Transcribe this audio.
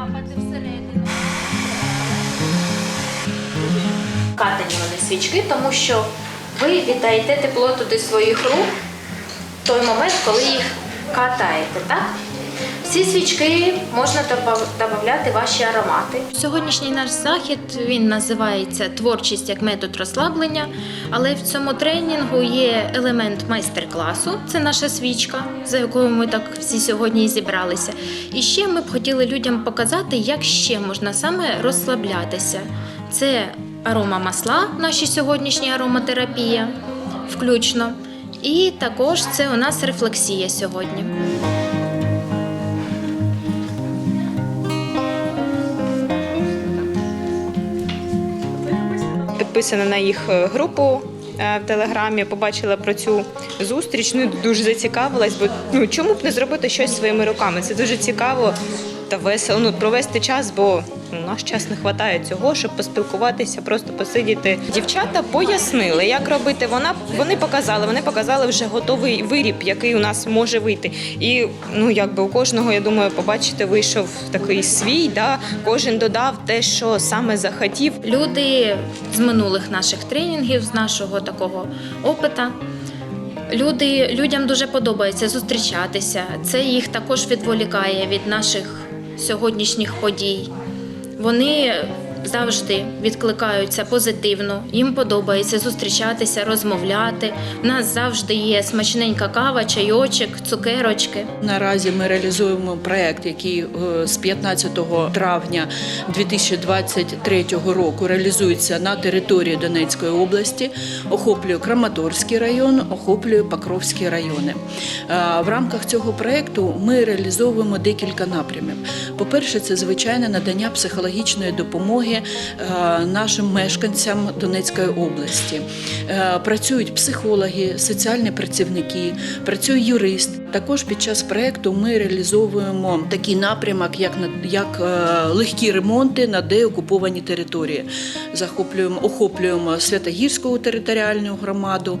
капати всередину. Катані вони свічки, тому що ви віддаєте тепло туди своїх рук в той момент, коли їх катаєте. так? Ці свічки можна додати ваші аромати. Сьогоднішній наш захід він називається Творчість як метод розслаблення, але в цьому тренінгу є елемент майстер-класу. Це наша свічка, за якою ми так всі сьогодні і зібралися. І ще ми б хотіли людям показати, як ще можна саме розслаблятися. Це арома масла, наші сьогоднішні ароматерапія, включно. І також це у нас рефлексія сьогодні. Підписана на їх е, групу е, в телеграмі, побачила про цю зустріч. Ну дуже зацікавилась, бо ну чому б не зробити щось своїми руками? Це дуже цікаво та весело. Ну провести час, бо ну, наш час не вистачає цього, щоб поспілкуватися, просто посидіти. Дівчата пояснили, як робити. Вона вони показали. Вони показали вже готовий виріб, який у нас може вийти. І ну якби у кожного, я думаю, побачите, вийшов такий свій. Да, кожен додав те, що саме захотів. Люди з минулих наших тренінгів, з нашого такого опита. Люди, людям дуже подобається зустрічатися. Це їх також відволікає від наших сьогоднішніх подій. Вони завжди відкликаються позитивно, їм подобається зустрічатися, розмовляти. У нас завжди є смачненька кава, чайочок, цукерочки. Наразі ми реалізуємо проект, який е, з 15 травня 2023 року реалізується на території Донецької області, охоплює Краматорський район, охоплює Покровський райони. Е, В рамках цього проекту ми реалізовуємо декілька напрямів. По-перше, це звичайне надання психологічної допомоги е, нашим мешканцям Донецької області. Е, Працюють психологи, соціальні працівники, працює юрист. Також під час проекту ми реалізовуємо такий напрямок, як як е, легкі ремонти на деокуповані території. Захоплюємо, охоплюємо Святогірську територіальну громаду.